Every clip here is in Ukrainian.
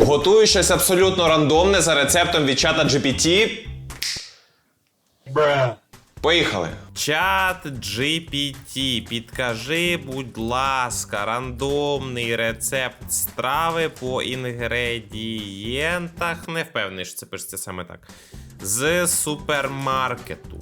Готую щось абсолютно рандомне за рецептом від чата GPT. Поїхали. Чат GPT, підкажи, будь ласка, рандомний рецепт страви по інгредієнтах. Не впевнений, що це пишеться саме так. З супермаркету.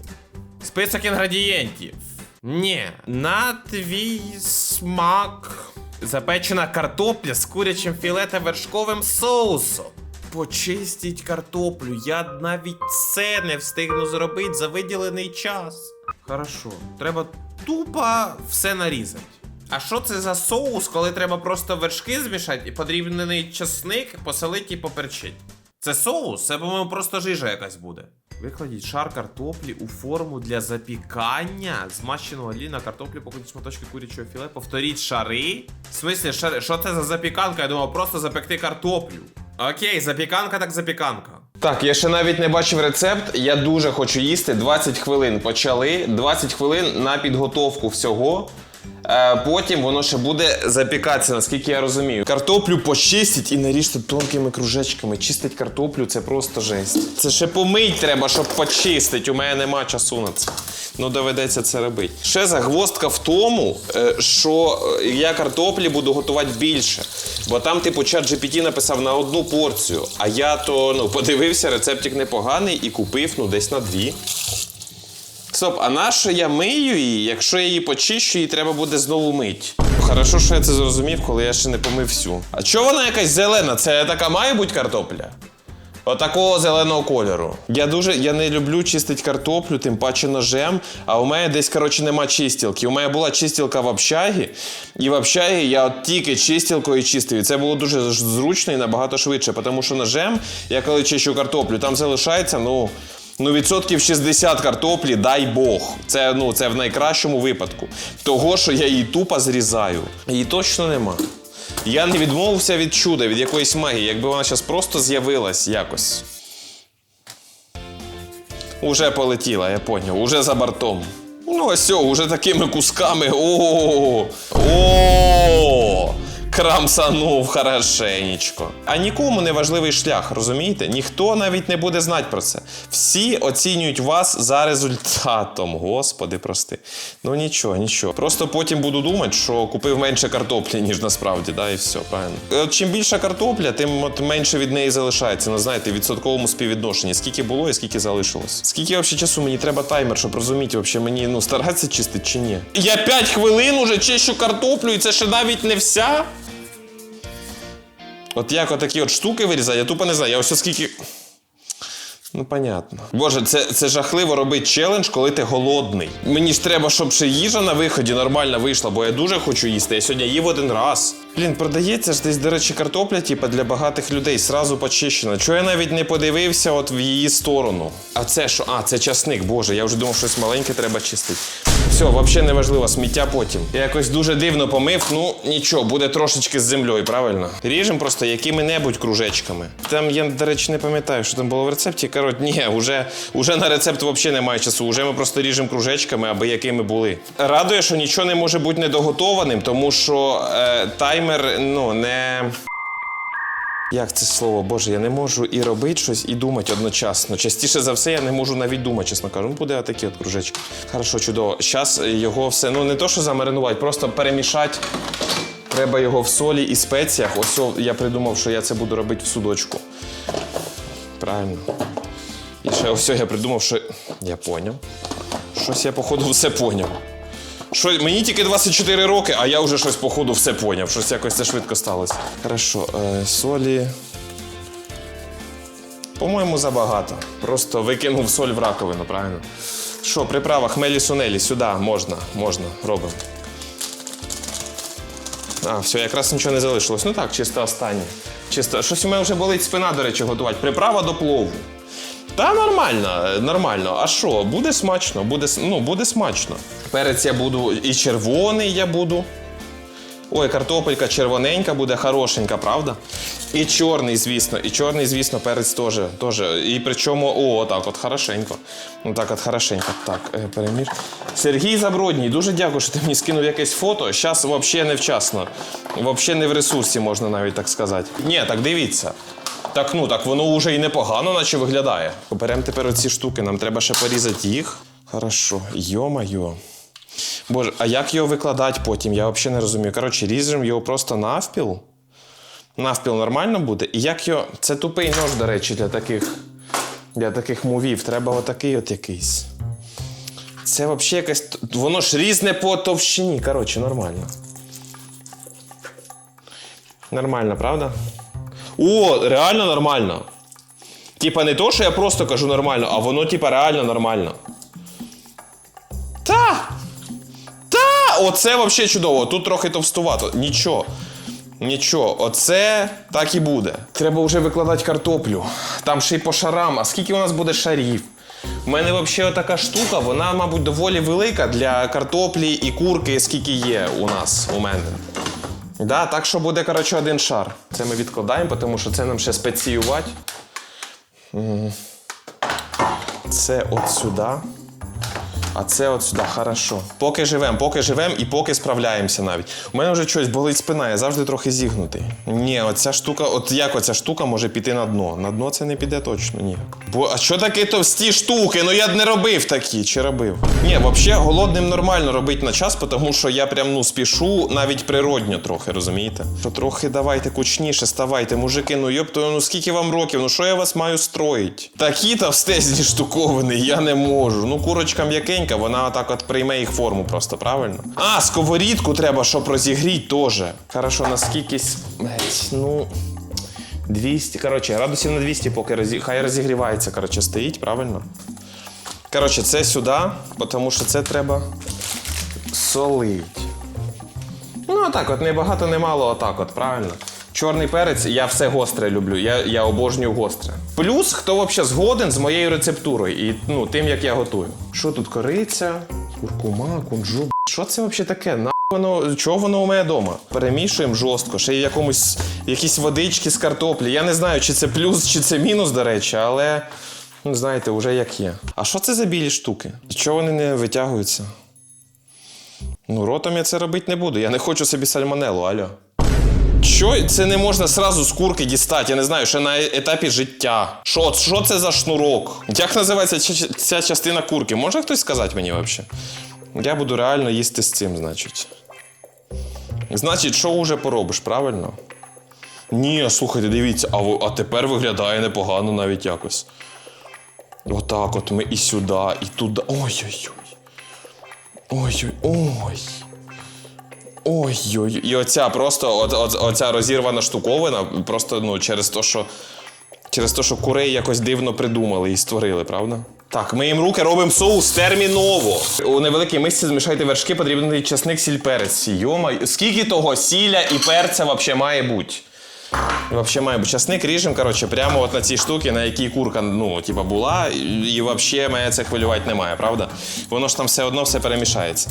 Список інгредієнтів. Ні. На твій смак. Запечена картопля з курячим філе та вершковим соусом. Почистіть картоплю. Я навіть це не встигну зробити за виділений час. Хорошо, треба тупо все нарізати. А що це за соус, коли треба просто вершки змішати і подрібнений чесник посолити і поперчить? Це соус? Це, по-моєму, просто жижа якась буде. Викладіть шар картоплі у форму для запікання, змащеного олії на картоплі, покладіть шматочки курячого філе, повторіть шари. В смислі, шари? Що це за запіканка? Я думав, просто запекти картоплю. Окей, запіканка так запіканка. Так, я ще навіть не бачив рецепт. Я дуже хочу їсти. 20 хвилин почали, 20 хвилин на підготовку всього. Е, потім воно ще буде запікатися, наскільки я розумію. Картоплю почистіть і наріжте тонкими кружечками. Чистить картоплю це просто жесть. Це ще помить треба, щоб почистити. У мене нема часу на це. Ну, доведеться це робити. Ще загвоздка в тому, е, що е, я картоплі буду готувати більше. Бо там, типу, чат GPT написав на одну порцію. А я то ну, подивився, рецептик непоганий і купив ну, десь на дві. Стоп, а на я мию її? Якщо я її почищу, її треба буде знову мить. Хорошо, що я це зрозумів, коли я ще не помив всю. А чого вона якась зелена? Це така має бути картопля? Отакого зеленого кольору. Я дуже я не люблю чистити картоплю, тим паче ножем. А у мене десь, коротше, нема чистілки. У мене була чистілка в общагі, і в общагі я от тільки чистілкою чистив. І це було дуже зручно і набагато швидше, тому що ножем, я коли чищу картоплю, там залишається, ну. Ну, відсотків 60 картоплі, дай Бог. Це, ну, це в найкращому випадку. Того, що я її тупо зрізаю. Її точно нема. Я не відмовився від чуда, від якоїсь магії, якби вона зараз просто з'явилась якось. Уже полетіла, я поняв, уже за бортом. Ну, ось, уже такими кусками. О, о, крамсанув хорошенечко. А нікому не важливий шлях, розумієте? Ніхто навіть не буде знати про це. Всі оцінюють вас за результатом. Господи, прости. Ну нічого, нічого. Просто потім буду думати, що купив менше картоплі, ніж насправді, да, і все, правильно. От чим більша картопля, тим от менше від неї залишається. Ну, знаєте, в відсотковому співвідношенні. Скільки було і скільки залишилось. Скільки взагалі часу мені треба таймер, щоб розуміти, взагалі мені ну, старатися чистити чи ні. Я 5 хвилин уже чищу картоплю, і це ще навіть не вся. От як отакі от штуки вирізати, я тупо не знаю. Я ось скільки. Ну, понятно. Боже, це, це жахливо робити челендж, коли ти голодний. Мені ж треба, щоб ще їжа на виході нормально вийшла, бо я дуже хочу їсти. Я сьогодні їв один раз. Блін, продається ж десь, до речі, картопля, типа для багатих людей, сразу почищена. Чого я навіть не подивився от в її сторону. А це що? А, це часник, боже, я вже думав, щось маленьке треба чистити. Все, взагалі не важливо, сміття потім. Я якось дуже дивно помив, ну нічого, буде трошечки з землею, правильно? Ріжемо просто якими-небудь кружечками. Там я, до речі, не пам'ятаю, що там було в рецепті. Коротше, ні, уже, уже на рецепт взагалі немає часу. Уже ми просто ріжемо кружечками, аби якими були. Радує, що нічого не може бути недоготованим, тому що е, таймер ну не. Як це слово, Боже, я не можу і робити щось, і думати одночасно. Частіше за все, я не можу навіть думати, чесно кажу. Ну, буде отакі от кружечки. Хорошо, чудово. Зараз його все, ну не то, що замаринувати, просто перемішати. Треба його в солі і спеціях. Ось я придумав, що я це буду робити в судочку. Правильно. І ще ось я придумав, що. Я поняв. Щось я, походу, все поняв. Що, мені тільки 24 роки, а я вже щось, походу, все поняв. Щось якось це швидко сталося. Хорошо, е, солі. По-моєму, забагато. Просто викинув соль в раковину, правильно? Що, приправа хмелі сунелі, сюди можна, можна, робимо. А, все, якраз нічого не залишилось. Ну так, чисто останнє. Чисто. Щось у мене вже болить спина, до речі, готувати. Приправа до плову. Та нормально, нормально. А що, буде смачно, буде, ну, буде смачно. Перець я буду і червоний я буду. Ой, картопелька червоненька буде хорошенька, правда? І чорний, звісно, і чорний, звісно, перець теж. теж. І причому, о, так, от хорошенько. Ну так, от хорошенько. Так, е, перемір. Сергій Забродній, дуже дякую, що ти мені скинув якесь фото. Зараз взагалі невчасно. Взагалі не в ресурсі, можна навіть так сказати. Ні, так дивіться. Так, ну так воно вже і непогано, наче виглядає. Беремо тепер оці штуки, нам треба ще порізати їх. Хорошо, йо-майо. Боже, а як його викладати потім? Я взагалі не розумію. Коротше, ріжемо його просто навпіл. Навпіл нормально буде. І як його. Це тупий нож, до речі, для таких. Для таких мувів. Треба отакий от якийсь. Це взагалі якась. т- Воно ж різне по товщині. Коротше, нормально. Нормально, правда? О, реально нормально. Типа не то, що я просто кажу нормально, а воно, типа, реально нормально. Та! Та! Оце взагалі чудово. Тут трохи товстувато. Нічого. Нічого, оце так і буде. Треба вже викладати картоплю. Там ще й по шарам. А скільки у нас буде шарів? У мене взагалі така штука, вона, мабуть, доволі велика для картоплі і курки, скільки є у нас, у мене. Да, так що буде, коротше, один шар. Це ми відкладаємо, тому що це нам ще спеціювати. Це от сюди. А це от сюди, хорошо. Поки живемо, поки живемо і поки справляємося навіть. У мене вже щось болить спина, я завжди трохи зігнутий. Ні, оця штука, от як оця штука може піти на дно? На дно це не піде точно ніяк. Бо а що таке товсті штуки? Ну я б не робив такі, чи робив? Ні, взагалі голодним нормально робити на час, тому що я прям ну спішу навіть природньо трохи, розумієте? Що трохи давайте кучніше, ставайте, мужики, ну йоптою, ну скільки вам років? Ну що я вас маю строїть? Такі товстезні штуковини, я не можу. Ну, курочка м'якенька, вона так от прийме їх форму просто, правильно? А, сковорідку треба, щоб розігріти теж. Хорошо, наскільки. ну. 200, коротше, градусів на 200, поки розі... хай розігрівається, коротше, стоїть, правильно? Коротше, це сюди, тому що це треба солить. Ну, отак, от не багато, не отак, от, правильно. Чорний перець, я все гостре люблю. Я, я обожнюю гостре. Плюс, хто взагалі згоден з моєю рецептурою і ну, тим, як я готую. Що тут кориця, куркума, кунжу. Що це взагалі таке? На воно, чого воно у мене вдома? Перемішуємо жорстко, ще й якомусь якісь водички з картоплі. Я не знаю, чи це плюс, чи це мінус, до речі, але ну, знаєте, вже як є. А що це за білі штуки? Чого вони не витягуються? Ну, ротом я це робити не буду. Я не хочу собі сальмонелу, алло. Що це не можна сразу з курки дістати? Я не знаю, ще на етапі життя. Що, що це за шнурок? Як називається ця, ця частина курки? Може хтось сказати мені взагалі? Я буду реально їсти з цим, значить. Значить, що вже поробиш, правильно? Ні, слухайте, дивіться, а, а тепер виглядає непогано навіть якось. Отак от ми і сюди, і туди. Ой-ой-ой. Ой-ой-ой. Ой-ой. І оця просто от, от, оця розірвана штуковина, просто ну, через те, що. Через те, що курей якось дивно придумали і створили, правда? Так, ми їм руки, робимо соус терміново. У невеликій мисці змішайте вершки, потрібний часник, сіль, перець. Йома, скільки того сіля і перця взагалі має бути? Вообще має бути часник ріжемо, коротше, прямо от на цій штуці, на якій курка ну, типа, була, і, взагалі мене це хвилювати немає, правда? Воно ж там все одно все перемішається.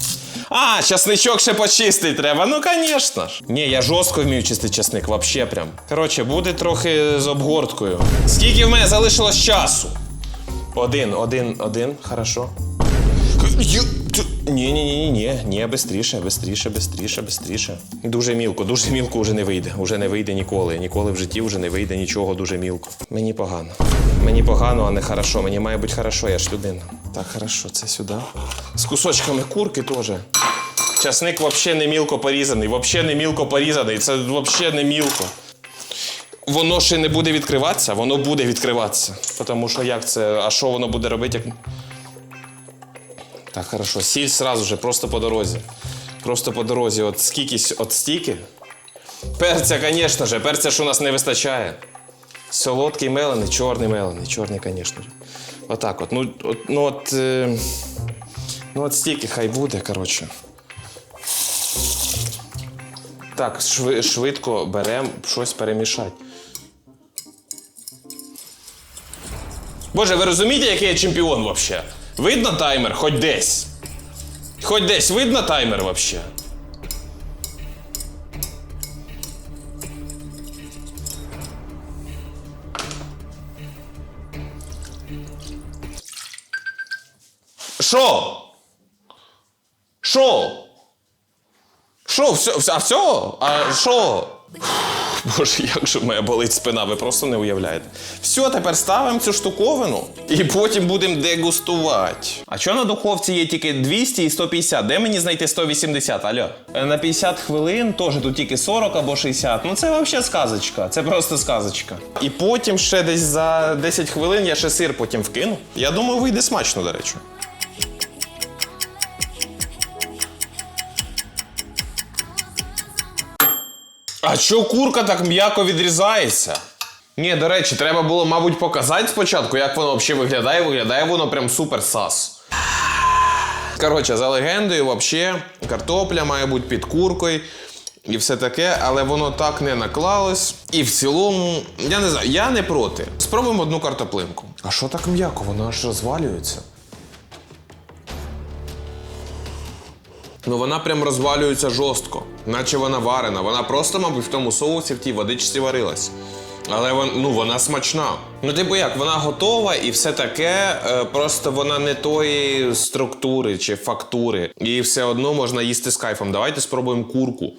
А, часничок ще почистити треба. Ну, звісно ж. Ні, я жорстко вмію чистити часник, вообще прям. Коротше, буде трохи з обгорткою. Скільки в мене залишилось часу? Один, один, один, хорошо. Ні, ні, ні, ні, ні, ні, бистріше, бистріше, бистріше, бистріше. Дуже мілко, дуже мілко вже не вийде. Уже не вийде ніколи. Ніколи в житті вже не вийде нічого дуже мілко. Мені погано. Мені погано, а не хорошо. Мені має бути хорошо, я ж людина. Так, хорошо, це сюди. З кусочками курки теж. Часник взагалі не мілко порізаний, взагалі не мілко порізаний. Це взагалі не мілко. Воно ще не буде відкриватися, воно буде відкриватися. Тому що як це, а що воно буде робити, як. Так, хорошо. Сіль сразу же, просто по дорозі. Просто по дорозі. От скільки, от стільки. Перця, звісно же, перця ж у нас не вистачає. Солодкий мелений, чорний мелений, чорний, звісно. ж. Отак от. Ну, от, ну от. Е, ну от стільки хай буде, коротше. Так, шви, швидко беремо щось перемішати. Боже, ви розумієте, який я чемпіон взагалі? Видно таймер? хоть десь. Хоть десь видно таймер вообще? Що? Що? Що? Все, а все? А що? Боже, як же моя болить спина, ви просто не уявляєте. Все, тепер ставимо цю штуковину і потім будемо дегустувати. А що на духовці є тільки 200 і 150? Де мені знайти 180? Алло? Е, На 50 хвилин теж тут тільки 40 або 60. Ну це взагалі сказочка. Це просто сказочка. І потім ще десь за 10 хвилин я ще сир потім вкину. Я думаю, вийде смачно, до речі. А що курка так м'яко відрізається? Ні, до речі, треба було, мабуть, показати спочатку, як воно взагалі виглядає. Виглядає воно прям супер сас. Коротше, за легендою, взагалі, картопля має бути під куркою і все таке, але воно так не наклалось. І в цілому, я не знаю, я не проти. Спробуємо одну картоплинку. А що так м'яко? Воно аж розвалюється. Ну вона прям розвалюється жорстко, наче вона варена. Вона просто, мабуть, в тому соусі в тій водичці варилась. Але вон, ну, вона смачна. Ну, типу як, вона готова і все таке, е, просто вона не тої структури чи фактури. І все одно можна їсти з кайфом. Давайте спробуємо курку.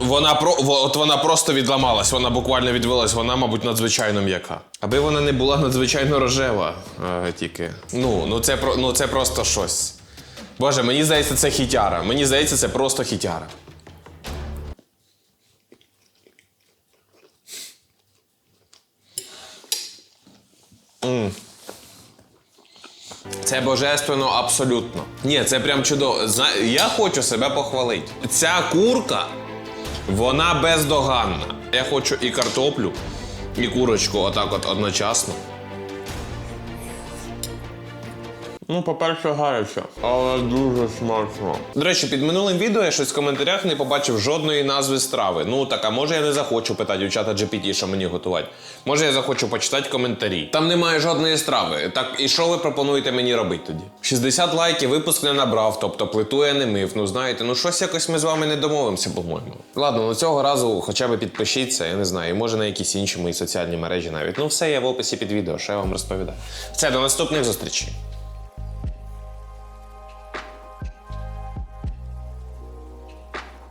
Вона про от вона просто відламалась, вона буквально відвелась, вона, мабуть, надзвичайно м'яка. Аби вона не була надзвичайно рожева, е, тільки. Ну, ну це ну це просто щось. Боже, мені здається, це хітяра. Мені здається, це просто хітяра. М. Це божественно абсолютно. Ні, це прям чудово. Я хочу себе похвалити. Ця курка, вона бездоганна. Я хочу і картоплю, і курочку отак от одночасно. Ну, по-перше, гаряче, але дуже смачно. До речі, під минулим відео я щось в коментарях не побачив жодної назви страви. Ну так, а може я не захочу питати у чата GPT, що мені готувати. Може я захочу почитати коментарі. Там немає жодної страви. Так і що ви пропонуєте мені робити тоді? 60 лайків випуск не набрав, тобто плиту я не мив. Ну знаєте, ну щось якось ми з вами не домовимося, по-моєму. Ладно, ну цього разу хоча б підпишіться, я не знаю, може на якісь інші мої соціальні мережі навіть. Ну все є в описі під відео, що я вам розповідаю. Все, до наступних зустрічей.